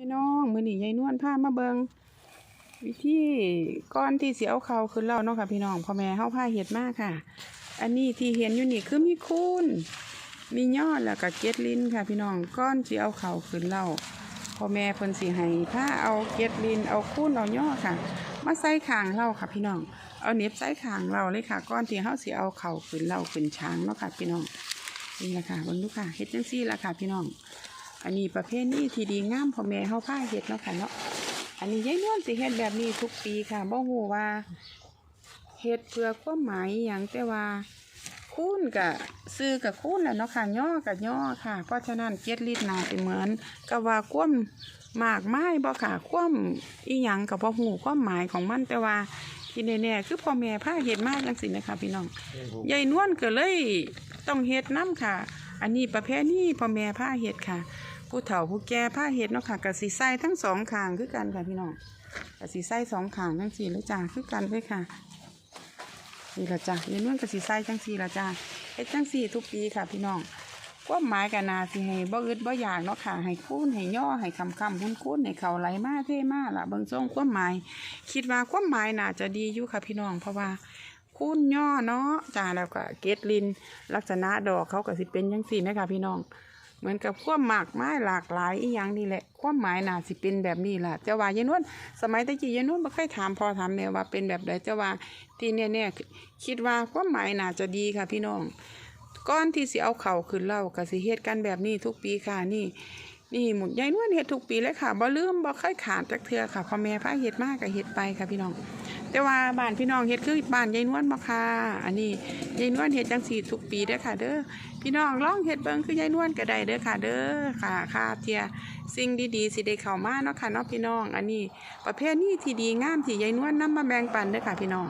พี่น้องมื้อนี้ยายนวลพามาเบิงวิธีก้อนที่เสิเอาเขาขึ้นเล่าเนาะค่ะพี่น้องพ่อแม่เฮาพาเฮ็ดมากค่ะ อันนี้ที่เห็นอยู่นี่คือมีคูนมียอดแล้วก็เก็ดลิ้นค่ะ พี่น้องก้อนเสิเอาเขาขึ้นเล่าพ่อแม่เพิ่นสิให้พาเอาเก็ดลิ้นเอาคูนเอายอดค่ะ มาใส่ขางเล่าค่ะ พี่น้องเอาเน็บใส่ขางเราเลยค่ะ ก้อนที่เฮาเสิเอาเขาขึ้นเล่าขึ้นช้างเนาะค่ะ พี่น้องนี่แหละค่ะบิ่งดูค่ะเฮ็ดจังซี่ละค่ะ พี่น้อง อันนี้ประเภทนี้ที่ดีงามพ่อแม่เฮาพาเฮ็ดเนาะค่ะเนาะอันนี้ยายนวลสิเฮ็ดแบบนี้ทุกปีค่ะบ่ฮู้ว่าเฮ็ดเพื่อความหมายอหยังแต่ว่าคูณกับซื้อกับคูณแหละเนาะค่ะย่อกับย่อค่ะ เพราะฉะนั้นเจ็ดลิตรน่าสิเหมือนกับว่าความมากไม้บ่ค่ะความอีหยังก็บ่ฮู้ความหมายของมันแต่ว่าที่แน่ๆคือพ่อแม่พาเฮ็ดมาจังซี่นะคะพี่น้องยายนวลก็เลยต้องเฮ็ดน้ำค่ะ อันนี้ประเภทนี้พ่อแม่ผ้าเฮ็ดค่ะ ผู้เฒ่าผู้แก่ผ้าเฮ็ดเนาะค่ะกะสีใส่ทั้งสองขางคือกันค่ะพี่น้องกะสีใส่สองขางทั้งสี่เลยจ้าคือกันเลยค่ะนี่ละจ้ะยายนวลกะสีใส่ทั้งสี่ละจ้าเฮ็ดทั้งสี่ทุกปีค่ะพี่น้องความหมายกันนาสิให้บ่อึดบ่อยากเนาะค่ะให้คูนให้ย่อให้คำคำคุ้นคุ้นให้เขาไหลมาเท่มาล่ะเบิ่งทรงความหมาย คิดว่าความหมายน่าจะดีอยู่ค่ะพี่น้องเพราะว่าคูณย่อเนาะจ้าแล้วก็เกตลิน ลักษณะดอกเขาก็สิเป็นยังสี่นะคะพี่น้อง เหมือนกับความหมากไม้หลากหลายอีหยังนี่แหละ ความหมายน่าสิเป็นแบบนี้ล่ะเจ้าว่ายายนวลสมัยตะกี้ยายนวลไม่เคยถามพอถามแม่ว่าเป็นแบบใดเจ้าว่าที่เนี่ยเนี่ยคิดว่าความหมายน่าจะดีค่ะพี่น้องก้อนที่สิเอาเข่าขึ้นเล่าก็สิเฮ็ดกันแบบนี้ทุกปีค่ะนี่ นี่หมุดยายนวลเฮ็ดทุกปีเลยค่ะบ่ลืมบ่เคยขาดจักเทือค่ะพ่อแม่พาเฮ็ดมากก็เฮ็ดไปค่ะพี่น้อง แต่ว่าบ้านพี่น้องเฮ็ดคือบ้านยายนวลบ่ค่ะ อันนี้ยายนวลเฮ็ดจังสี่ทุกปีเด้อค่ะ เด้อพี่น้องลองเฮ็ดเบิ่งคือยายนวลก็ได้เด้อค่ะ เด้อค่ะค่ะเทียสิ่งดีๆสิได้เข้ามาเนาะค่ะเนาะพี่น้อง อันนี้ ประเภทนี้ที่ดีงามที่ยายนวลนำมาแบ่งปันเด้อค่ะพี่น้อง